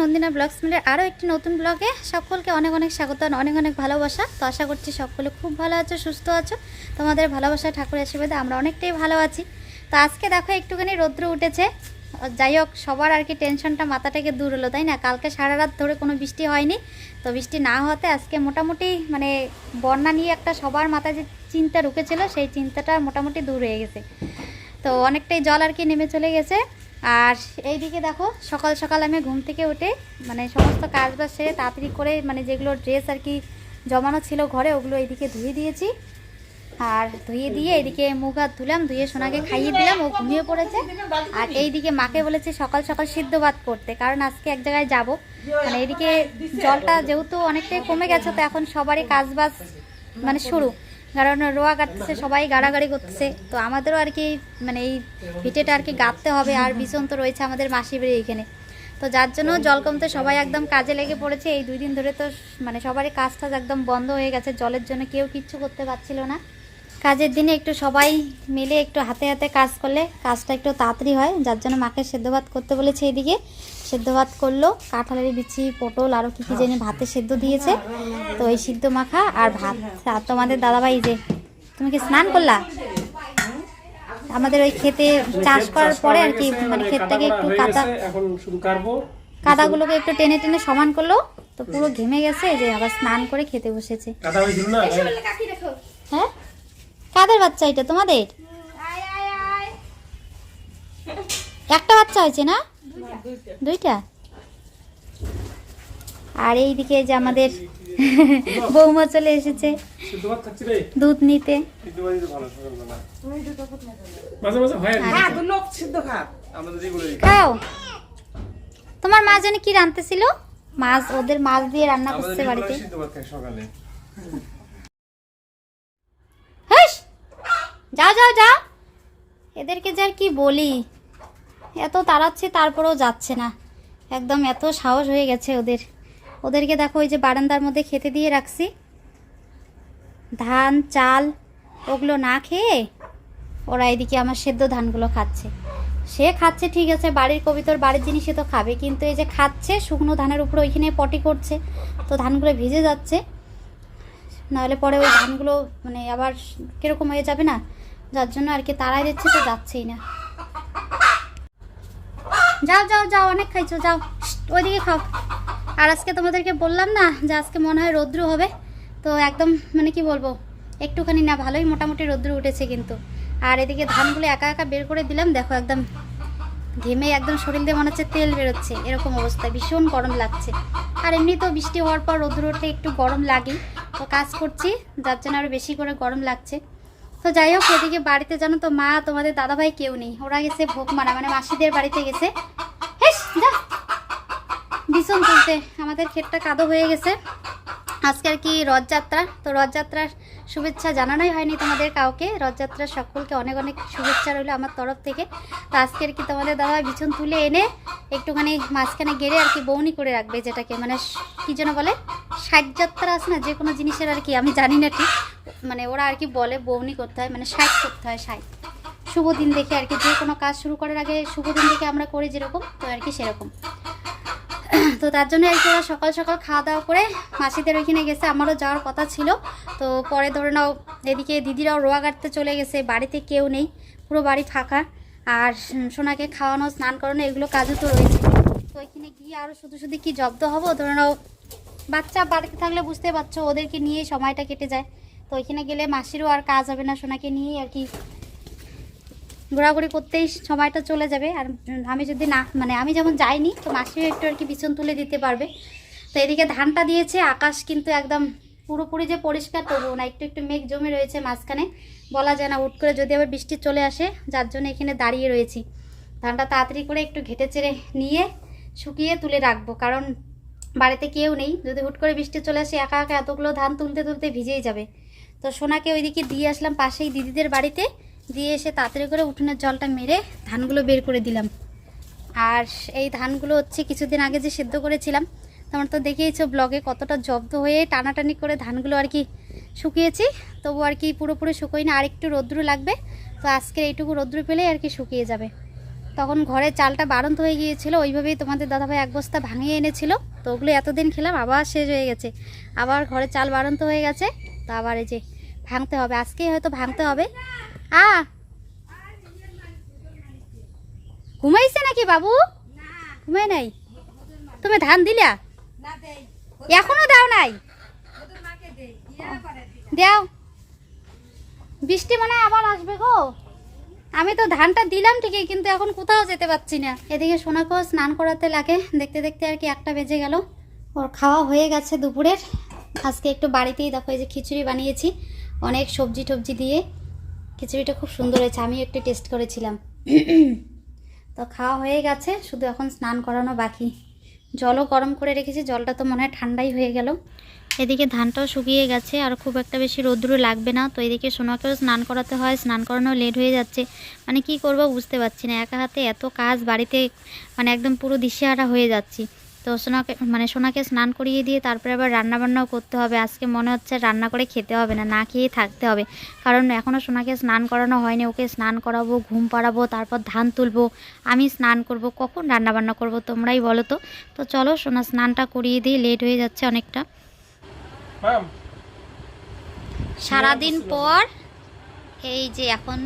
নন্দিনা blogs মিলের আরও একটি নতুন ব্লগে সকলকে অনেক অনেক স্বাগত অনেক অনেক ভালোবাসা। তো আশা করছি সকলে খুব ভালো আছো, সুস্থ আছো। তোমাদের ভালোবাসা, ঠাকুরের আশীর্বাদে আমরা অনেকটাই ভালো আছি। তো আজকে দেখো একটুখানি রৌদ্র উঠেছে। যাই হোক, সবার আর কি টেনশনটা মাথা থেকে দূর হলো, তাই না? কালকে সারা রাত ধরে কোনো বৃষ্টি হয়নি। তো বৃষ্টি না হতে আজকে মোটামুটি মানে বন্যা নিয়ে একটা সবার মাথায় যে চিন্তা ঢুকেছিল সেই চিন্তাটা মোটামুটি দূর হয়ে গেছে। তো অনেকটাই জল আর কি নেমে চলে গেছে। আর এইদিকে দেখো, সকাল সকাল আমি ঘুম থেকে উঠে মানে সমস্ত কাজ বাজ সেরে তাড়াতাড়ি করে মানে যেগুলো ড্রেস আর কি জমানো ছিল ঘরে, ওগুলো এইদিকে ধুয়ে দিয়েছি। আর ধুয়ে দিয়ে এদিকে মুখ হাত ধুলাম, ধুয়ে সোনাকে খাইয়ে দিলাম, ও ঘুমিয়ে পড়েছে। আর এইদিকে মাকে বলেছে সকাল সকাল সিদ্ধ ভাত করতে, কারণ আজকে এক জায়গায় যাব। মানে এদিকে জলটা যেহেতু অনেকটাই কমে গেছে, তো এখন সবারই কাজ বাজ মানে শুরু। কারণ রোয়া কাটতেছে সবাই গাড়াগাড়ি করতেছে। তো আমাদেরও আর কি মানে এই ভিটেটা আর কি গাঁততে হবে, আর বিছন তো রয়েছে আমাদের মাসি বেড়ে এখানে। তো যার জন্য জল কমতে সবাই একদম কাজে লেগে পড়েছে। এই দুই দিন ধরে তো মানে সবারই কাজ টাজ একদম বন্ধ হয়ে গেছে, জলের জন্য কেউ কিচ্ছু করতে পারছিল না। কাজের দিনে একটু সবাই মিলে একটু হাতে হাতে কাজ করলে কাজটা একটু তাড়াতাড়ি হয় যার জন্য মাকে সেদ্ধ ভাত করতে বলেছে এইদিকে সেদ্ধ ভাত করল কাঁঠালের বিচি পটল আরও কী কী জেনে ভাতে সেদ্ধ দিয়েছে। তো ওই সিদ্ধ মাখা আর ভাত। আর তোমাদের দাদাভাই যে তুমি কি স্নান করলা? আমাদের ওই খেতে চাষ করার পরে আর কি মানে ক্ষেতটাকে একটু কাঁচা কাদা এখন শুধু কাটবো। কাদাগুলোকে একটু টেনে টেনে সমান করল তো পুরো ঘেমে গেছে যে আবার স্নান করে খেতে বসেছে। কাটা হয়েছিল না? হ্যাঁ? কাদের বাচ্চা এটা তোমাদের? একটা বাচ্চা হয়েছে না? দুইটা। আর এইদিকে যে আমাদের বৌমা চলে এসেছে। দুধ নিতে। হয়। হ্যাঁ খাও। তোমার মা জানি কি রাঁধতেছিল মাছ ওদের মাছ দিয়ে রান্না করছে বাড়িতে। সকালে হাস যাও যাও যাও এদেরকে যে আর কি বলি? এত তাড়াচ্ছে, তারপরেও যাচ্ছে না। একদম এত সাহস হয়ে গেছে ওদের। ওদেরকে দেখো, ওই যে বারান্দার মধ্যে খেতে দিয়ে রাখছি। ধান, চাল, ওগুলো না খেয়ে ওরা এদিকে আমার সেদ্ধ ধানগুলো খাচ্ছে। সে খাচ্ছে, ঠিক আছে, বাড়ির কবিতর বাড়ির জিনিসে তো খাবে, কিন্তু এই যে খাচ্ছে, শুকনো ধানের উপরে ওইখানে পটি করছে, তো ধানগুলো ভিজে যাচ্ছে। নাহলে পরে ওই ধানগুলো মানে আবার কীরকম হয়ে যাবে না? যার জন্য আর কি তাড়াই দিচ্ছে তো যাচ্ছেই না। যাও যাও যাও, অনেক খাইছো, যাও। ওইদিকে খাও। আর আজকে তোমাদেরকে বললাম না যে আজকে মনে হয় রৌদ্র হবে। তো একদম মানে কি বলব, একটুখানি না ভালোই মোটামুটি রৌদ্র উঠেছে কিন্তু। আর এদিকে ধানগুলো একা একা বের করে দিলাম, দেখো একদম ঘেমে একদম শরীর দিয়ে মনে হচ্ছে তেল বেরোচ্ছে, এরকম অবস্থা, ভীষণ গরম লাগছে। আর এমনি তো বৃষ্টি হওয়ার পর রোদ্র উঠলে একটু গরম লাগে তো কাজ করছি, যার জন্য আরও বেশি করে গরম লাগছে। তো যাই হোক, এদিকে বাড়িতে জানো তো মা, তোমাদের দাদা ভাই কেউ নেই। ওরা গেছে ভোগ মারা মানে মাসিদের বাড়িতে গেছে। হেস, যা। ভীষণ তুলতে। আমাদের ক্ষেতটা কাদো হয়ে গেছে। আজকে আর কি রথযাত্রা? তো রথযাত্রার শুভেচ্ছা জানানোই হয়নি তোমাদের কাউকে। রথযাত্রার সকলকে অনেক অনেক শুভেচ্ছা রইল আমার তরফ থেকে। তো আজকে আর কি তোমাদের দাদা বিছন তুলে এনে একটুখানি মাঝখানে গেড়ে আর কি বৌনি করে রাখবে যেটাকে? মানে কী যেন বলে? সাজযাত্রা আছে না, যে কোনো জিনিসের আর কি, আমি জানি না ঠিক। মানে ওরা আর কি বলে বৌনি করতে হয় মানে সাইজ করতে হয় সাইজ শুভ দিন দেখে আর কি, যে কোনো কাজ শুরু করার আগে শুভ দিন দেখে আমরা করি যেরকম, তো আর কি সেরকম। তো তার জন্য কি ওরা সকাল সকাল খাওয়া দাওয়া করে মাসিদের ওইখানে গেছে, আমারও যাওয়ার কথা ছিল। তো পরে ধরে নাও এদিকে দিদিরাও রোয়া কাটতে চলে গেছে, বাড়িতে কেউ নেই, পুরো বাড়ি ফাঁকা। আর সোনাকে খাওয়ানো, স্নান করানো, এগুলো কাজও তো রয়েছে। তো ওইখানে গিয়ে আরও শুধু শুধু কি জব্দ হব? ধরে নাও, বাচ্চা বাড়িতে থাকলে বুঝতে পারছ, ওদেরকে নিয়ে সময়টা কেটে যায়। তো ওইখানে গেলে মাসিরও আর কাজ হবে না, সোনাকে নিয়েই আর কি ঘোরাঘুরি করতেই সময়টা চলে যাবে। আর আমি যদি না মানে আমি যেমন যাইনি, তো মাসিও একটু আর কি বিছন তুলে দিতে পারবে। তো এদিকে ধানটা দিয়েছে, আকাশ কিন্তু একদম পুরোপুরি যে পরিষ্কার তবুও না, একটু একটু মেঘ জমে রয়েছে মাঝখানে। বলা যায় না, হুট করে যদি আবার বৃষ্টি চলে আসে, যার জন্য এখানে দাঁড়িয়ে রয়েছি। ধানটা তাড়াতাড়ি করে একটু ঘেটে চেড়ে নিয়ে শুকিয়ে তুলে রাখব, কারণ বাড়িতে কেউ নেই। যদি হুট করে বৃষ্টি চলে আসে, একা একা এতগুলো ধান তুলতে তুলতে ভিজেই যাবে। তো সোনাকে ওইদিকে দিয়ে আসলাম পাশেই দিদিদের বাড়িতে। দিয়ে এসে তাড়াতাড়ি করে উঠোনের জলটা মেরে ধানগুলো বের করে দিলাম। আর এই ধানগুলো হচ্ছে কিছুদিন আগে যে সেদ্ধ করেছিলাম, তোমার তো দেখেইছো ব্লগে কতটা জব্দ হয়ে টানাটানি করে ধানগুলো আর কি শুকিয়েছি। তবু আর কি পুরোপুরি শুকোই না আর একটু রৌদ্র লাগবে, তো আজকে এইটুকু রৌদ্র পেলেই আর কি শুকিয়ে যাবে। তখন ঘরে চালটা বাড়ন্ত হয়ে গিয়েছিল, ওইভাবেই তোমাদের দাদাভাই এক বস্তা ভাঙিয়ে এনেছিল, তো ওগুলো এতদিন খেলাম, আবার শেষ হয়ে গেছে। আবার ঘরে চাল বাড়ন্ত হয়ে গেছে, তো আবার এই যে ভাঙতে হবে, আজকেই হয়তো ভাঙতে হবে। আ। ঘুমাইছে নাকি বাবু? ঘুমাই নাই। তুমি ধান দিলা? এখনও দাও নাই? দাও। বৃষ্টি মানে আবার আসবে গো। আমি তো ধানটা দিলাম ঠিকই, কিন্তু এখন কোথাও যেতে পারছি না। এদিকে সোনাকেও স্নান করাতে লাগে। দেখতে দেখতে আর কি একটা বেজে গেল। ওর খাওয়া হয়ে গেছে দুপুরের। আজকে একটু বাড়িতেই দেখো এই যে খিচুড়ি বানিয়েছি। অনেক সবজি টবজি দিয়ে। খিচুড়িটা খুব সুন্দর হয়েছে আমি একটু টেস্ট করেছিলাম। তো খাওয়া হয়ে গেছে, শুধু এখন স্নান করানো বাকি। জলও গরম করে রেখেছি, জলটা তো মনে হয় ঠান্ডাই হয়ে গেল। এদিকে ধানটাও শুকিয়ে গেছে, আর খুব একটা বেশি রোদ্রু লাগবে না। তো এদিকে সোনাকেও স্নান করাতে হয়, স্নান করানো লেট হয়ে যাচ্ছে। মানে কি করব বুঝতে পারছি না, একা হাতে এত কাজ বাড়িতে মানে একদম পুরো দিশেহারা হয়ে যাচ্ছি। তো সোনাকে মানে সোনাকে স্নান করিয়ে দিয়ে তারপরে আবার রান্নাবান্নাও করতে হবে। আজকে মনে হচ্ছে রান্না করে খেতে হবে না না খেয়েই থাকতে হবে। কারণ এখনও সোনাকে স্নান করানো হয়নি ওকে স্নান করাবো ঘুম পাড়াবো তারপর ধান তুলবো। আমি স্নান করব কখন রান্নাবান্না করব তোমরাই বলো তো। তো চলো সোনা স্নানটা করিয়ে দিয়ে লেট হয়ে যাচ্ছে অনেকটা। সারাদিন পর এই যে এখন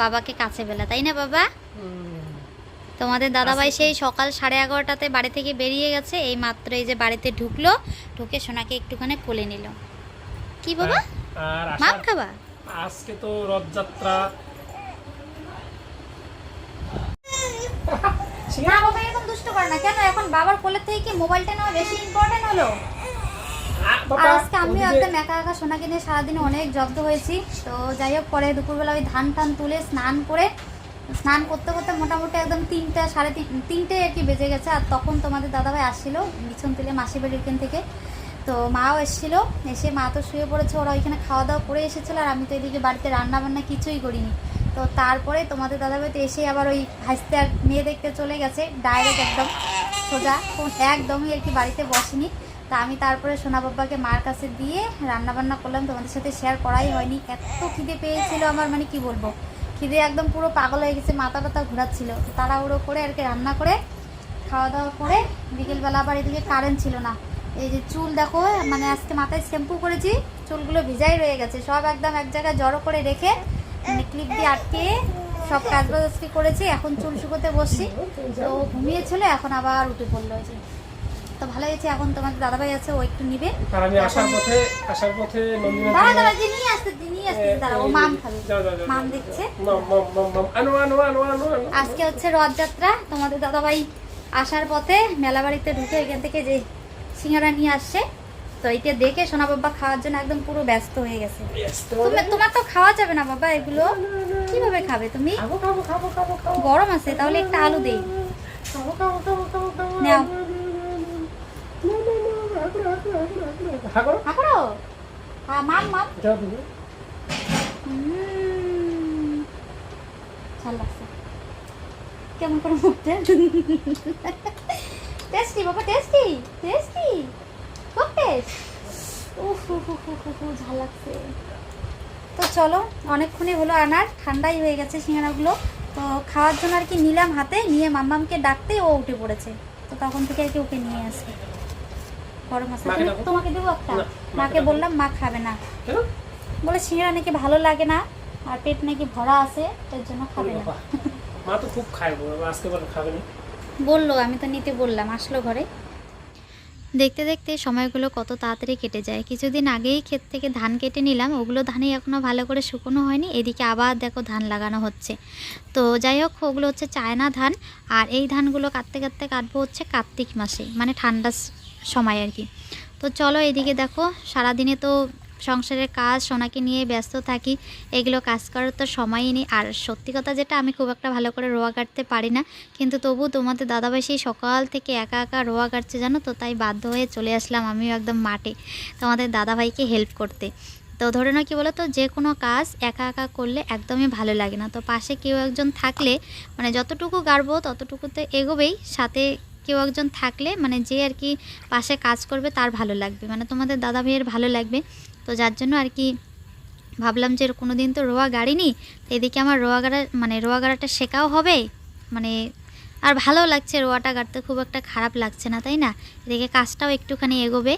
বাবাকে কাছে বেলা তাই না বাবা? তোমাদের দাদাভাই সেই সকাল সাড়ে এগারোটাতে বাড়ি থেকে বেরিয়ে গেছে এই মাত্র এই যে বাড়িতে ঢুকলো ঢুকে সোনাকে একটুখানি কোলে নিল। কি বাবা? আর মাপ খাবা? আজকে তো রথযাত্রা। না বাবা এরকম দুষ্ট করে না। কেন? এখন বাবার কোলের থেকে কি মোবাইলটা নেওয়া বেশি ইম্পর্টেন্ট হলো? আর আজকে আমিও একদম একা একা সোনাকে নিয়ে সারাদিনে অনেক জব্দ হয়েছি। তো যাই হোক পরে দুপুরবেলা ওই ধান টান তুলে স্নান করে স্নান করতে করতে মোটামুটি একদম তিনটা, সাড়ে তিন তিনটে আর কি বেজে গেছে। আর তখন তোমাদের দাদাভাই আসছিল, বিছন তুলে মাসি বাড়ির থেকে। তো মাও এসেছিল, এসে মা তো শুয়ে পড়েছে, ওরা ওইখানে খাওয়া দাওয়া করে এসেছিল, আর আমি তো এদিকে বাড়িতে রান্না বান্না কিছুই করিনি। তো তারপরে তোমাদের দাদাভাই তো এসে আবার ওই ভাইস্তে আর মেয়ে দেখতে চলে গেছে ডাইরেক্ট একদম সোজা একদমই আর কি বাড়িতে বসেনি। তা আমি তারপরে সোনা বাবাকে মার কাছে দিয়ে রান্নাবান্না করলাম, তোমাদের সাথে শেয়ার করাই হয়নি। এত খিদে পেয়েছিল আমার মানে কি বলব? খিদে একদম পুরো পাগল হয়ে গেছে, মাথা টাথা ঘোরাচ্ছিল। তাড়াহুড়ো করে আর কি রান্না করে খাওয়া দাওয়া করে বিকেলবেলা আবার এদিকে কারেন্ট ছিল না। এই যে চুল দেখো মানে আজকে মাথায় শ্যাম্পু করেছি, চুলগুলো ভিজাই রয়ে গেছে। সব একদম এক জায়গায় জড়ো করে রেখে মানে ক্লিপ দিয়ে আটকে সব কাজ বাজ করেছি, এখন চুল শুকোতে বসছি। তো ঘুমিয়েছিল, এখন আবার উঠে পড়ল যে। তো ভালো হয়েছে এখন তোমার দাদাভাই আছে ও একটু নিবে। আর আমি আসার পথে আসার পথে নন্দিনা দাঁড়া দাঁড়া যে নিয়ে আসতে নিয়ে আসতে দাঁড়া ও মাম খাবে। মাম। দেখছে। মাম মাম মাম আনো আনো আনো আনো আজকে হচ্ছে রথযাত্রা তোমাদের দাদাভাই আসার পথে মেলা বাড়িতে ঢুকে এখান থেকে যে সিঙ্গারা নিয়ে আসছে। তো এইটা দেখে সোনা বাবা খাওয়ার জন্য একদম পুরো ব্যস্ত হয়ে গেছে। তুমি তোমার তো খাওয়া যাবে না বাবা এগুলো। কীভাবে খাবে তুমি? খাব খাব খাব খাব খাব। গরম আছে তাহলে একটা আলু দেই। খাব খাব খাব খাব খাব। নাও। হাগো হা হ্যাঁ মাম মাম যাও তুমি উম, লাগছে। কেমন করে মুখটা? টেস্টি বাবা টেস্টি টেস্টি। খুব টেস্ট। উফ উফ উফ উফ উফ, উফ, ঝাল লাগছে। তো চলো অনেকক্ষণই হলো আনার ঠান্ডাই হয়ে গেছে সিঙ্গারাগুলো তো খাওয়ার জন্য আর কি নিলাম হাতে নিয়ে মাম্মামকে ডাকতে ও উঠে পড়েছে। তো তখন থেকে আর কি ওকে নিয়ে আসি। গরম ডাকো। তোমাকে দেবো একটা। মাকে বললাম মা খাবে না। বলে সিঙ্গারা নাকি ভালো লাগে না আর পেট নাকি ভরা আছে এর জন্য খাবে না। মা তো খুব খায় আজকে বলে খাবে না। বলল আমি তো নিতে বললাম আসলো ঘরে। দেখতে দেখতে সময়গুলো কত তাড়াতাড়ি কেটে যায়। কিছুদিন আগেই ক্ষেত থেকে ধান কেটে নিলাম ওগুলো ধানই এখনও ভালো করে শুকনো হয়নি এদিকে আবার দেখো ধান লাগানো হচ্ছে। তো যাই হোক ওগুলো হচ্ছে চায়না ধান আর এই ধানগুলো কাটতে কাটতে কাটবো হচ্ছে কার্তিক মাসে মানে ঠান্ডার স- সময় আর কি। তো চলো এদিকে দেখো, সারাদিনে তো সংসারের কাজ, সোনাকে নিয়ে ব্যস্ত থাকি, এগুলো কাজ করার তো সময়ই নেই। আর সত্যি কথা যেটা, আমি খুব একটা ভালো করে রোয়া কাটতে পারি না। কিন্তু তবু তোমাদের দাদাভাই সেই সকাল থেকে একা একা রোয়া কাটছে, জানো তো? তাই বাধ্য হয়ে চলে আসলাম আমিও একদম মাঠে তোমাদের দাদাভাইকে হেল্প করতে। তো ধরে নাও কি বলো তো যে কোনো কাজ একা একা করলে একদমই ভালো লাগে না। তো পাশে কেউ একজন থাকলে মানে যতটুকু গাড়বো ততটুকুতে এগোবেই, সাথে কেউ একজন থাকলে মানে যে আর কি পাশে কাজ করবে তার ভালো লাগবে। মানে তোমাদের দাদা ভাইয়ের ভালো লাগবে। তো যার জন্য আর কি ভাবলাম যে কোনো দিন তো রোয়া গাড়ি নি তো এদিকে আমার রোয়া গাড়া মানে রোয়া গাড়াটা শেখাও হবে। মানে আর ভালো লাগছে রোয়াটা গাড়তে খুব একটা খারাপ লাগছে না তাই না? এদিকে কাজটাও একটুখানি এগোবে।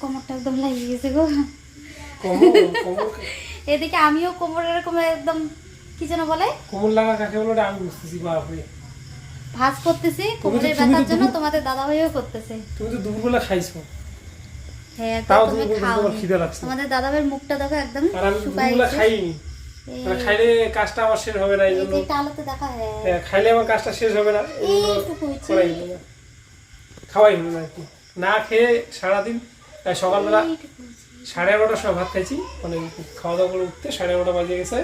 কোমরটা একদম লাগিয়ে গেছে গো। এদিকে আমিও কোমর এরকম একদম কি যেন বলে? কোমর লাগা কাকে বলে? আমি বুঝতেছি বাপরে। ভাজ করতেছি কোমরের ব্যথার জন্য তোমাদের দাদা ভাইও করতেছে। তুমি তো দুপুরবেলা খাইছো। হ্যাঁ তাও তুমি খাও খিদে লাগছে। তোমাদের দাদা ভাইয়ের মুখটা দেখো একদম আর আমি গেছে। খাইনি। খাইলে কাজটা আমার শেষ হবে না এই এই জন্য আলোতে দেখা হ্যাঁ। হ্যাঁ, খাইলে আমার কাজটা শেষ হবে না খাওয়াই হলো না কি। না খেয়ে সারাদিন সকালবেলা সাড়ে এগারোটার সময় ভাত খাইছি। মানে খাওয়া দাওয়া করে উঠতে সাড়ে এগারোটা বাজে গেছে।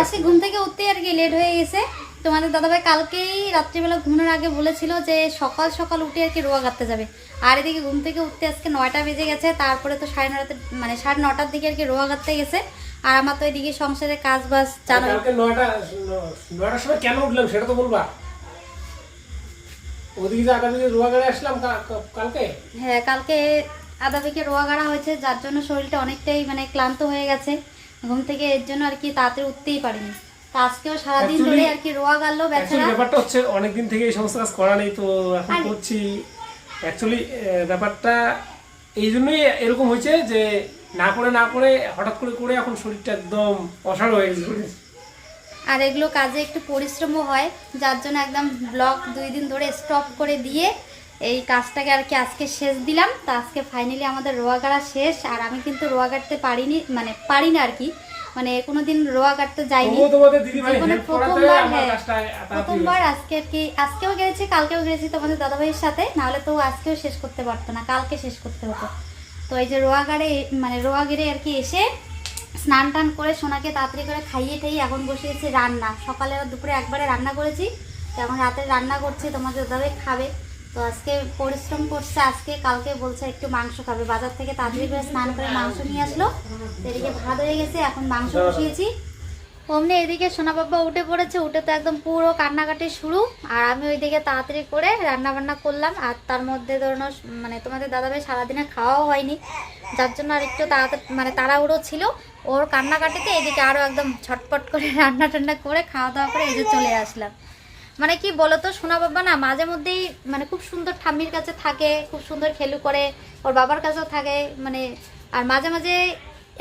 আজকে ঘুম থেকে উঠতেই আর কি লেট হয়ে গেছে। তোমাদের দাদাভাই কালকেই রাত্রিবেলা ঘুমানোর আগে বলেছিল যে সকাল সকাল উঠে আর কি রোয়া কাটতে যাবে। আর এদিকে ঘুম থেকে উঠতে আজকে নয়টা বেজে গেছে তারপরে তো সাড়ে নটাতে মানে সাড়ে নটার দিকে আর কি রোয়া কাটতে গেছে। আর আমার তো এদিকে সংসারে কাজ বাজ জানো নয়টা নয়টার সময় কেন উঠলাম সেটা তো বলবা? ওদিকে যে আগামী রোয়া গাড়ি আসলাম কা- কা- কালকে? হ্যাঁ কালকে আদা বেঁকে রোয়া গাড়া হয়েছে যার জন্য শরীরটা অনেকটাই মানে ক্লান্ত হয়ে গেছে। ঘুম থেকে এর জন্য আর কি তাড়াতাড়ি উঠতেই পারিনি। আজকেও সারাদিন ধরে আর কি রোয়া অ্যাকচুয়ালি বেচারা। ব্যাপারটা হচ্ছে অনেকদিন থেকে এই সমস্ত কাজ করা নেই তো এখন করছি। অ্যাকচুয়ালি ব্যাপারটা এই জন্যই এরকম হয়েছে যে না করে না করে হঠাৎ করে করে এখন শরীরটা একদম অসাড় হয়ে গেছে। আর এগুলো কাজে একটু পরিশ্রমও হয় যার জন্য একদম ব্লক দুই দিন ধরে স্টপ করে দিয়ে এই কাজটাকে আর কি আজকে শেষ দিলাম। তো আজকে ফাইনালি আমাদের রোয়া কাটা শেষ। আর আমি কিন্তু রোয়া কাটতে পারিনি মানে পারি না আর কি। মানে কোনোদিন রোয়া কাটতে যাইনি। প্রথমবার, হ্যাঁ, প্রথমবার আজকে আর কি আজকেও গেছি কালকেও গেছি তোমাদের দাদাভাইয়ের সাথে। নাহলে তো আজকেও শেষ করতে পারতো না কালকে শেষ করতে হতো। তো এই যে রোয়াগাড়ে মানে রোয়াগেরে আর কি এসে স্নান টান করে সোনাকে তাড়াতাড়ি করে খাইয়ে ঠাইয়ে এখন বসিয়েছি রান্না। সকালে আর দুপুরে একবারে রান্না করেছি। তো এখন রাতে রান্না করছি তোমাদের দাদাভাই খাবে। তো আজকে পরিশ্রম করছে, আজকে কালকে বলছে একটু মাংস খাবে। বাজার থেকে তাড়াতাড়ি করে স্নান করে মাংস নিয়ে আসলো। এদিকে ভাত হয়ে গেছে, এখন মাংস বসিয়েছি। অমনি এদিকে সোনা বাবা উঠে পড়েছে, উঠে তো একদম পুরো কান্নাকাটি শুরু। আর আমি ওইদিকে তাড়াতাড়ি করে রান্না বান্না করলাম। আর তার মধ্যে ধরুন মানে তোমাদের দাদা ভাই সারাদিনে খাওয়াও হয়নি। যার জন্য আর একটু তাড়াতাড়ি মানে তাড়াহুড়ো ছিল। ওর কান্নাকাটিতে এদিকে আরও একদম ছটপট করে রান্না টান্না করে খাওয়া দাওয়া করে যে চলে আসলাম। মানে কি বলতো, সোনা বাবা না মাঝে মধ্যেই মানে খুব সুন্দর ঠাম্মির কাছে থাকে, খুব সুন্দর খেলু করে, ওর বাবার কাছেও থাকে মানে আর মাঝে মাঝে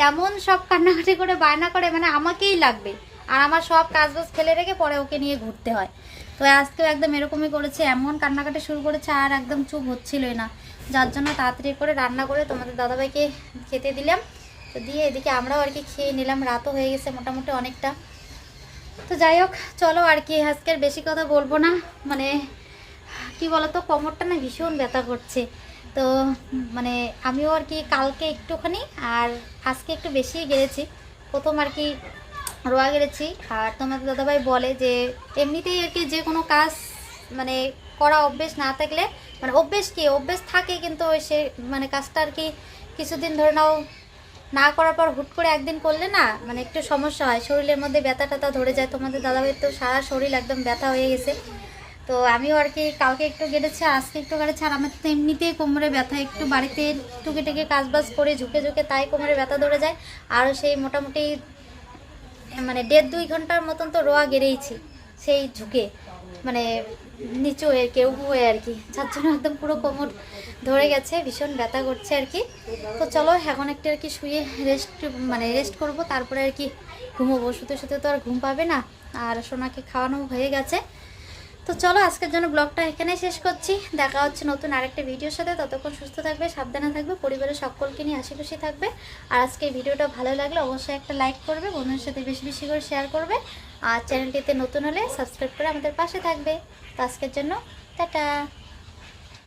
এমন সব কান্নাকাটি করে, বায়না করে মানে আমাকেই লাগবে। আর আমার সব কাজ বাজ ফেলে রেখে পরে ওকে নিয়ে ঘুরতে হয়। তো আজকেও একদম এরকমই করেছে, এমন কান্নাকাটি শুরু করেছে, আর একদম চুপ হচ্ছিলই না। যার জন্য তাড়াতাড়ি করে রান্না করে তোমাদের দাদাভাইকে খেতে দিলাম। তো দিয়ে এদিকে আমরাও আর কি খেয়ে নিলাম, রাতও হয়ে গেছে মোটামুটি অনেকটা। তো যাই হোক, চলো আর কি, আজকের বেশি কথা বলব না। মানে কি বলতো, কোমরটা না ভীষণ ব্যথা করছে। তো মানে আমিও আর কি কালকে একটুখানি আর আজকে একটু বেশি গেড়েছি। প্রথম আর কি রোয়া গেড়েছি। আর তোমাদের দাদাভাই বলে যে, এমনিতেই আর কি যে কোনো কাজ মানে করা অভ্যেস না থাকলে মানে অভ্যেস কি? অভ্যেস থাকে কিন্তু সে মানে কাজটা আর কি কিছুদিন ধরে নাও না করার পর হুট করে একদিন করলে না মানে একটু সমস্যা হয়। শরীরের মধ্যে ব্যথা ট্যাথা ধরে যায়। তোমাদের দাদাভাইয়ের তো সারা শরীর একদম ব্যথা হয়ে গেছে। তো আমিও আর কি কালকে একটু কেটেছি আজকে একটু কেটেছি আর আমার তো এমনিতেই কোমরে ব্যথা, একটু বাড়িতে টুকে টুকে কাজবাজ করে, ঝুঁকে ঝুঁকে তাই কোমরে ব্যথা ধরে যায়। আরও সেই মোটামুটি মানে দেড় দুই ঘণ্টার মতন তো রোয়া গেড়েইছি সেই ঝুঁকে। মানে নিচু হয়ে, কেউ হয়ে আর কি। যার জন্য একদম পুরো কোমর ধরে গেছে, ভীষণ ব্যথা করছে আর কি। তো চলো, এখন একটা আর কি শুয়ে রেস্ট মানে রেস্ট করব, তারপরে আর কি ঘুমোবো। শুতে শুতে তো আর ঘুম পাবে না, আর সোনাকে খাওয়ানো হয়ে গেছে। তো চলো, আজকের জন্য ব্লগটা এখানেই শেষ করছি। দেখা হচ্ছে নতুন আরেকটা ভিডিওর সাথে। ততক্ষণ সুস্থ থাকবে, সাবধানে থাকবে, পরিবারের সকলকে নিয়ে হাসি খুশি থাকবে। আর আজকে ভিডিওটা ভালো লাগলে অবশ্যই একটা লাইক করবে, বন্ধুদের সাথে বেশি বেশি করে শেয়ার করবে। আর চ্যানেলটিতে নতুন হলে সাবস্ক্রাইব করে আমাদের পাশে থাকবে। তো আজকের জন্য, টাটা।